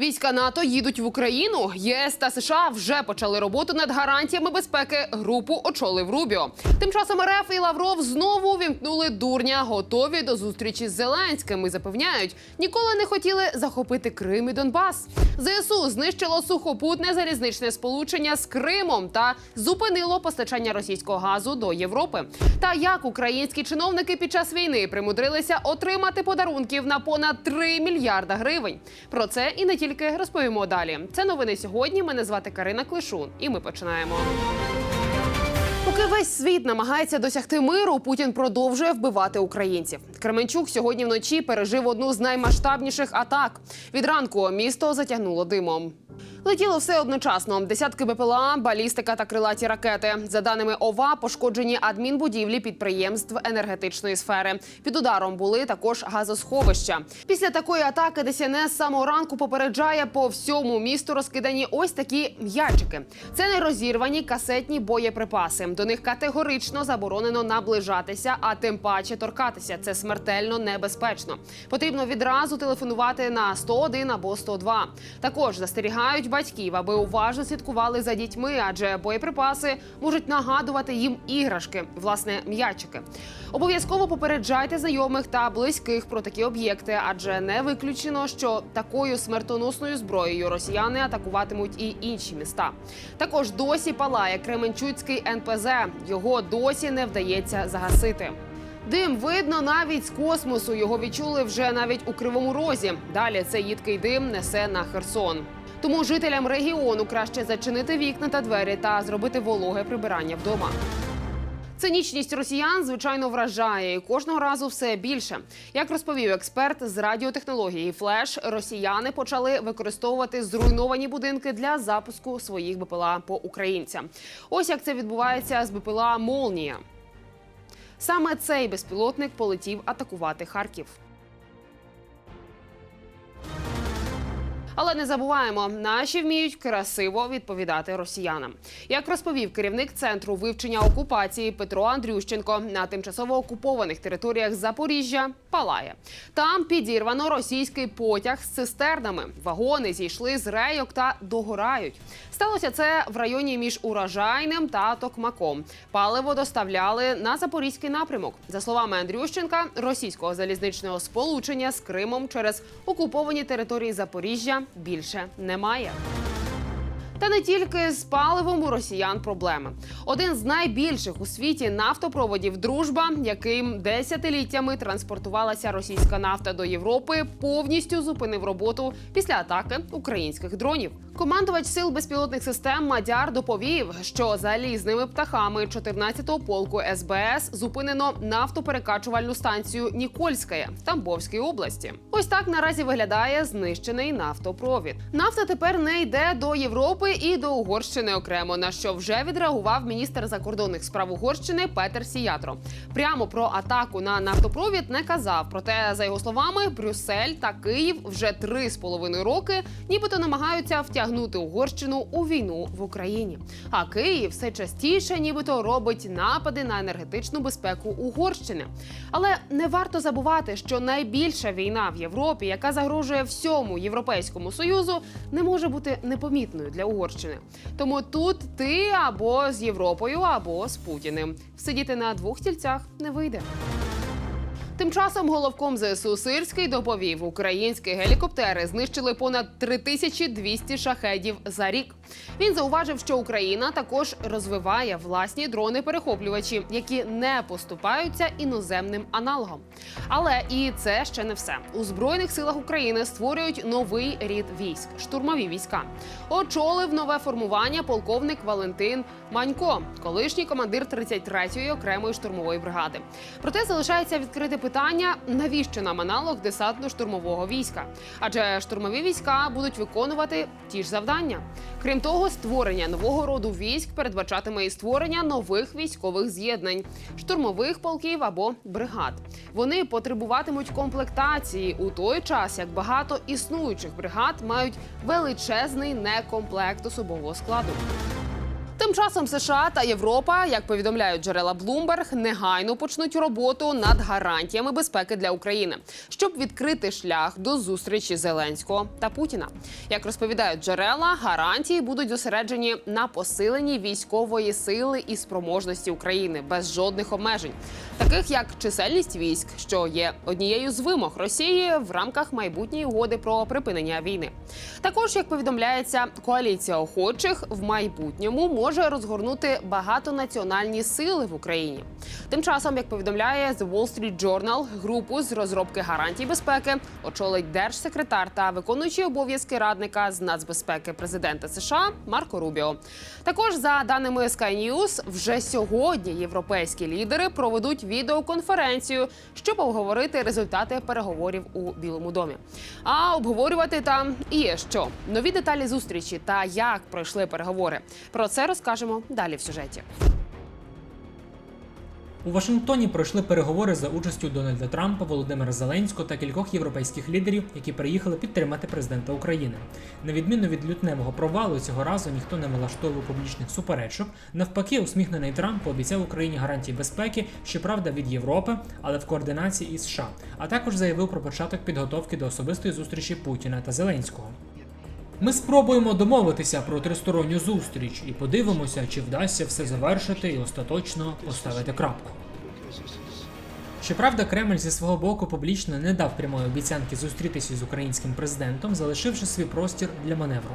Війська НАТО їдуть в Україну. ЄС та США вже почали роботу над гарантіями безпеки. Групу очолив Рубіо. Тим часом РФ і Лавров знову вімкнули дурня, готові до зустрічі з Зеленським. І запевняють, ніколи не хотіли захопити Крим і Донбас. ЗСУ знищило сухопутне залізничне сполучення з Кримом та зупинило постачання російського газу до Європи. Та як українські чиновники під час війни примудрилися отримати подарунків на понад 3 мільярда гривень. Про це і не тільки розповімо далі. Це новини сьогодні. Мене звати Карина Клишун, і ми починаємо. Поки весь світ намагається досягти миру, Путін продовжує вбивати українців. Кременчук сьогодні вночі пережив одну з наймасштабніших атак. Від ранку місто затягнуло димом. Летіло все одночасно: десятки БПЛА, балістика та крилаті ракети. За даними ОВА, пошкоджені адмінбудівлі підприємств енергетичної сфери. Під ударом були також газосховища. Після такої атаки ДСНС самого ранку попереджає по всьому місту розкидані ось такі м'ячики. Це не розірвані касетні боєприпаси. До них категорично заборонено наближатися, а тим паче торкатися. Це смертельно небезпечно. Потрібно відразу телефонувати на 101 або 102. Також застерігають батьків, аби уважно слідкували за дітьми, адже боєприпаси можуть нагадувати їм іграшки, власне, м'ячики. Обов'язково попереджайте знайомих та близьких про такі об'єкти, адже не виключено, що такою смертоносною зброєю росіяни атакуватимуть і інші міста. Також досі палає Кременчуцький НПЗ. Його досі не вдається загасити. Дим видно навіть з космосу. Його відчули вже навіть у кривому розі. Далі цей їдкий дим несе на Херсон. Тому жителям регіону краще зачинити вікна та двері та зробити вологе прибирання вдома. Цинічність росіян звичайно вражає і кожного разу все більше. Як розповів експерт з радіотехнології Флеш, росіяни почали використовувати зруйновані будинки для запуску своїх БПЛА по українцям. Ось як це відбувається з БПЛА Молнія. Саме цей безпілотник полетів атакувати Харків. Але не забуваємо, наші вміють красиво відповідати росіянам. Як розповів керівник центру вивчення окупації Петро Андрющенко, на тимчасово окупованих територіях Запоріжжя палає. Там підірвано російський потяг з цистернами. Вагони зійшли з рейок та догорають. Сталося це в районі між урожайним та Токмаком. Паливо доставляли на запорізький напрямок. За словами Андрющенка, російського залізничного сполучення з Кримом через окуповані території Запоріжжя більше немає. Та не тільки з паливом у росіян проблеми. Один з найбільших у світі нафтопроводів Дружба, яким десятиліттями транспортувалася російська нафта до Європи, повністю зупинив роботу після атаки українських дронів. Командувач сил безпілотних систем Мадяр доповів, що залізними птахами 14-го полку СБС зупинено нафтоперекачувальну станцію Нікольське в Тамбовській області. Ось так наразі виглядає знищений нафтопровід. Нафта тепер не йде до Європи і до Угорщини окремо. На що вже відреагував міністр закордонних справ Угорщини Петер Сіятро. Прямо про атаку на нафтопровід не казав. Проте, за його словами, Брюссель та Київ вже три з половиною роки, нібито намагаються втягнути Угорщину у війну в Україні. А Київ все частіше, нібито робить напади на енергетичну безпеку Угорщини. Але не варто забувати, що найбільша війна в Європі, яка загрожує всьому європейському союзу, не може бути непомітною для Угорщини. Тому тут ти або з Європою, або з Путіним. Сидіти на двох стільцях не вийде. Тим часом головком ЗСУ Сирський доповів, українські гелікоптери знищили понад 3200 шахедів за рік. Він зауважив, що Україна також розвиває власні дрони-перехоплювачі, які не поступаються іноземним аналогом. Але і це ще не все. У збройних силах України створюють новий рід військ штурмові війська. Очолив нове формування полковник Валентин Манько, колишній командир 33-ї окремої штурмової бригади. Проте залишається відкрите питання, навіщо нам аналог десантно-штурмового війська? Адже штурмові війська будуть виконувати ті ж завдання. Крім того, створення нового роду військ передбачатиме і створення нових військових з'єднань, штурмових полків або бригад. Вони потребуватимуть комплектації у той час, як багато існуючих бригад мають величезний некомплект особового складу. Тим часом США та Європа, як повідомляють джерела Bloomberg, негайно почнуть роботу над гарантіями безпеки для України, щоб відкрити шлях до зустрічі Зеленського та Путіна. Як розповідають джерела, гарантії будуть зосереджені на посиленні військової сили і спроможності України без жодних обмежень, таких як чисельність військ, що є однією з вимог Росії в рамках майбутньої угоди про припинення війни. Також, як повідомляється, коаліція охочих в майбутньому може розгорнути багатонаціональні сили в Україні. Тим часом, як повідомляє The Wall Street Journal, групу з розробки гарантій безпеки очолить держсекретар та виконуючий обов'язки радника з нацбезпеки президента США Марко Рубіо. Також за даними Sky News, вже сьогодні європейські лідери проведуть відеоконференцію, щоб обговорити результати переговорів у Білому домі. А обговорювати там є що нові деталі зустрічі та як пройшли переговори. Про це розкажемо далі в сюжеті. У Вашингтоні пройшли переговори за участю Дональда Трампа, Володимира Зеленського та кількох європейських лідерів, які приїхали підтримати президента України. На відміну від лютневого провалу, цього разу ніхто не влаштовував публічних суперечок. Навпаки, усміхнений Трамп пообіцяв Україні гарантії безпеки, щоправда, від Європи, але в координації із США. А також заявив про початок підготовки до особистої зустрічі Путіна та Зеленського. Ми спробуємо домовитися про тристоронню зустріч і подивимося, чи вдасться все завершити і остаточно поставити крапку. Щоправда, Кремль зі свого боку публічно не дав прямої обіцянки зустрітися з українським президентом, залишивши свій простір для маневру.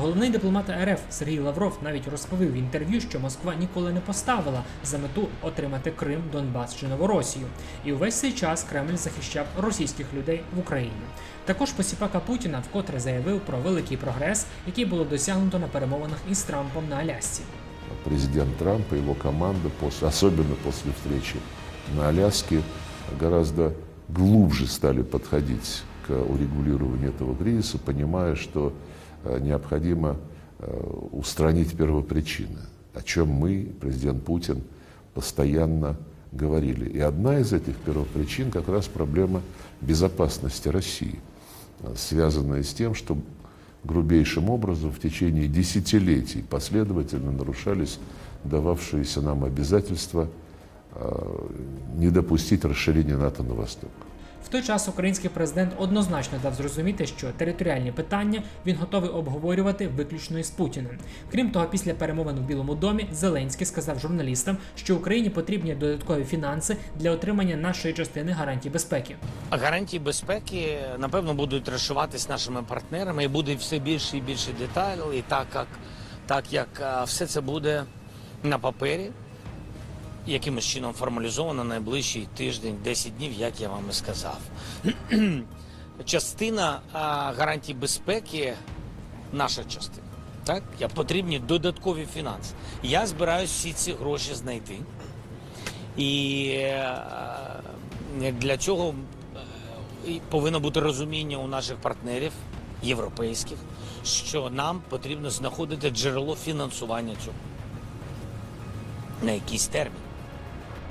Головний дипломат РФ Сергій Лавров навіть розповів в інтерв'ю, що Москва ніколи не поставила за мету отримати Крим, Донбас чи Новоросію. І увесь цей час Кремль захищав російських людей в Україні. Також посіпака Путіна вкотре заявив про великий прогрес, який було досягнуто на перемовинах із Трампом на Алясці. президент Трамп и его команда, особенно после встречи на Аляске, гораздо глубже стали подходить к урегулированию этого кризиса, понимая, что э, необходимо э, устранить первопричины, о чем мы, президент Путин, постоянно говорили. И одна из этих первопричин как раз проблема безопасности России, э, связанная с тем, что грубейшим образом в течение десятилетий последовательно нарушались дававшиеся нам обязательства не допустить расширения НАТО на восток. В той час український президент однозначно дав зрозуміти, що територіальні питання він готовий обговорювати виключно із Путіним. Крім того, після перемовин у Білому домі Зеленський сказав журналістам, що Україні потрібні додаткові фінанси для отримання нашої частини гарантій безпеки. А гарантії безпеки напевно будуть розшиватись нашими партнерами і буде все більше і більше деталей, так як, так як все це буде на папері, якимось чином формалізовано найближчий тиждень, 10 днів, як я вам і сказав. Частина гарантій безпеки, наша частина. Так, я потрібні додаткові фінанси. Я збираюся всі ці гроші знайти. І е, для цього е, повинно бути розуміння у наших партнерів європейських, що нам потрібно знаходити джерело фінансування цього на якийсь термін.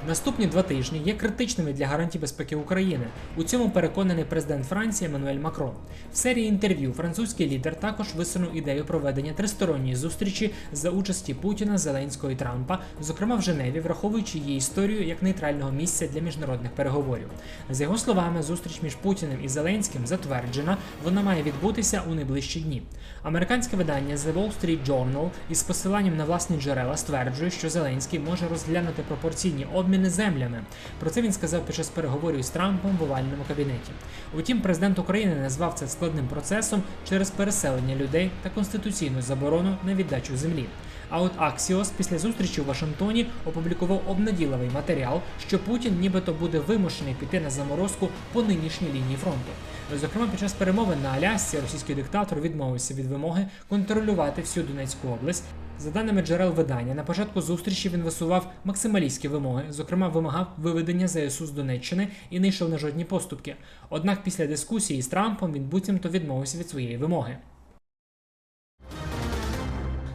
Наступні два тижні є критичними для гарантій безпеки України. У цьому переконаний президент Франції Еммануель Макрон. В серії інтерв'ю французький лідер також висунув ідею проведення тристоронньої зустрічі за участі Путіна, Зеленського і Трампа, зокрема в Женеві, враховуючи її історію як нейтрального місця для міжнародних переговорів. За його словами, зустріч між Путіним і Зеленським затверджена. Вона має відбутися у найближчі дні. Американське видання The Wall Street Journal із посиланням на власні джерела стверджує, що Зеленський може розглянути пропорційні обміни землями. Про це він сказав під час переговорів із Трампом в овальному кабінеті. Утім, президент України назвав це складним процесом через переселення людей та конституційну заборону на віддачу землі. А от Аксіос після зустрічі у Вашингтоні опублікував обнадійливий матеріал, що Путін нібито буде вимушений піти на заморозку по нинішній лінії фронту. Зокрема, під час перемовин на Алясці російський диктатор відмовився від вимоги контролювати всю Донецьку область. За даними джерел видання, на початку зустрічі він висував максималістські вимоги, зокрема, вимагав виведення ЗСУ з Донеччини і не йшов на жодні поступки. Однак після дискусії з Трампом він буцімто відмовився від своєї вимоги.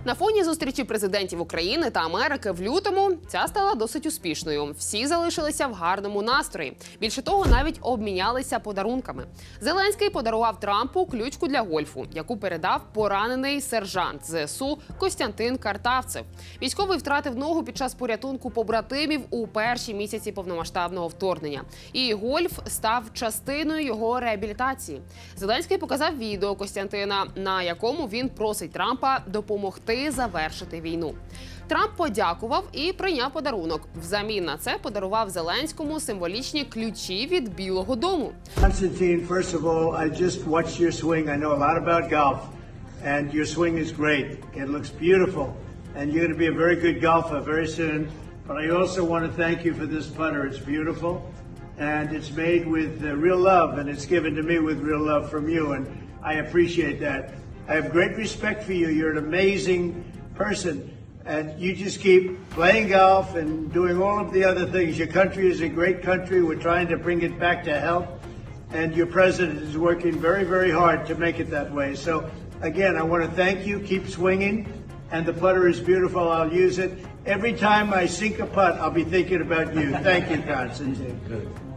На фоні зустрічі президентів України та Америки в лютому ця стала досить успішною. Всі залишилися в гарному настрої. Більше того, навіть обмінялися подарунками. Зеленський подарував Трампу ключку для гольфу, яку передав поранений сержант ЗСУ Костянтин Картавцев. Військовий втратив ногу під час порятунку побратимів у перші місяці повномасштабного вторгнення. І гольф став частиною його реабілітації. Зеленський показав відео Костянтина, на якому він просить Трампа допомогти завершити війну. Трамп подякував і прийняв подарунок. Взамін на це подарував Зеленському символічні ключі від Білого Дому. First of all, I just watched your swing. I know a lot about golf, and your swing is great. It looks beautiful, and you're going to be a very good golfer very soon. But I also want to thank you for this putter. It's beautiful, and it's made with uh, real love, and it's given to me with real love from you, and I appreciate that. I have great respect for you. You're an amazing person. And you just keep playing golf and doing all of the other things. Your country is a great country. We're trying to bring it back to health. And your president is working very, very hard to make it that way. So, again, I want to thank you. Keep swinging. And the putter is beautiful. I'll use it. Every time I sink a putt, I'll be thinking about you. Thank you, Constantine.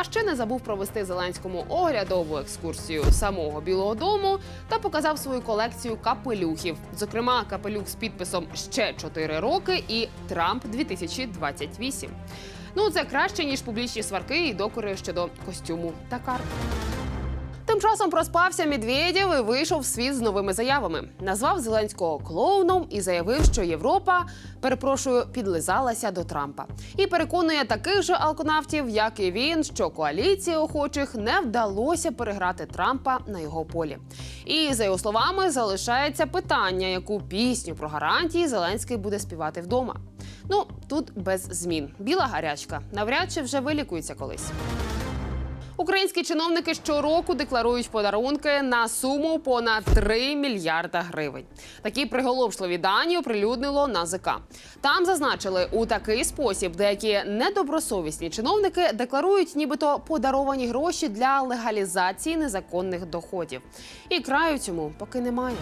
А ще не забув провести Зеленському оглядову екскурсію самого Білого Дому та показав свою колекцію капелюхів. Зокрема, капелюх з підписом ще 4 роки і Трамп 2028. Ну це краще ніж публічні сварки і докори щодо костюму та карт. Тим часом проспався Медведєв і вийшов в світ з новими заявами. Назвав Зеленського клоуном і заявив, що Європа, перепрошую, підлизалася до Трампа. І переконує таких же алконавтів, як і він, що коаліції охочих не вдалося переграти Трампа на його полі. І за його словами залишається питання, яку пісню про гарантії Зеленський буде співати вдома. Ну тут без змін. Біла гарячка навряд чи вже вилікується колись. Українські чиновники щороку декларують подарунки на суму понад 3 мільярда гривень. Такі приголомшливі дані оприлюднило НАЗК. Там зазначили, у такий спосіб деякі недобросовісні чиновники декларують, нібито подаровані гроші для легалізації незаконних доходів. І краю цьому поки немає.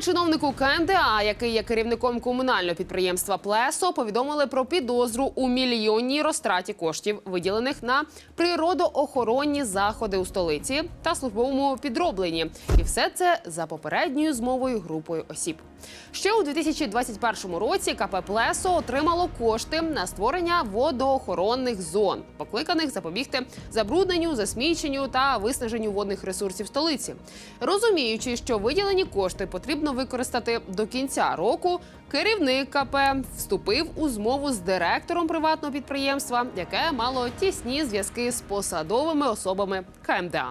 Чиновнику КНДА, який є керівником комунального підприємства Плесо, повідомили про підозру у мільйонній розтраті коштів, виділених на природоохоронні заходи у столиці та службовому підробленні. І все це за попередньою змовою групою осіб. Ще у 2021 році КП Плесо отримало кошти на створення водоохоронних зон, покликаних запобігти забрудненню, засміченню та виснаженню водних ресурсів столиці. Розуміючи, що виділені кошти потрібно використати до кінця року. Керівник КП вступив у змову з директором приватного підприємства, яке мало тісні зв'язки з посадовими особами КМДА.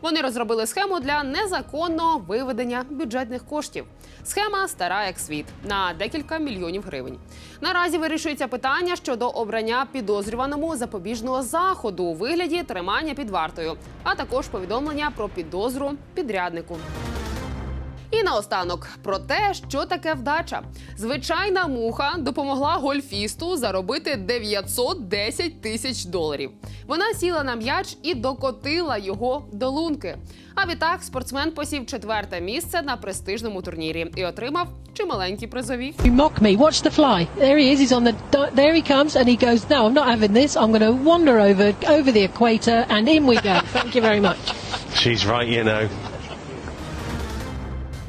Вони розробили схему для незаконного виведення бюджетних коштів. Схема стара як світ на декілька мільйонів гривень. Наразі вирішується питання щодо обрання підозрюваному запобіжного заходу у вигляді тримання під вартою, а також повідомлення про підозру підряднику. І наостанок про те, що таке вдача. Звичайна муха допомогла гольфісту заробити 910 тисяч доларів. Вона сіла на м'яч і докотила його до лунки. А відтак спортсмен посів четверте місце на престижному турнірі і отримав чималенькі призові. You mock me. Watch the fly. There he is. He's on the. There he comes, and he goes. No, I'm not having this. I'm going to wander over over the equator, and in we go. Thank you very much. She's right, you know.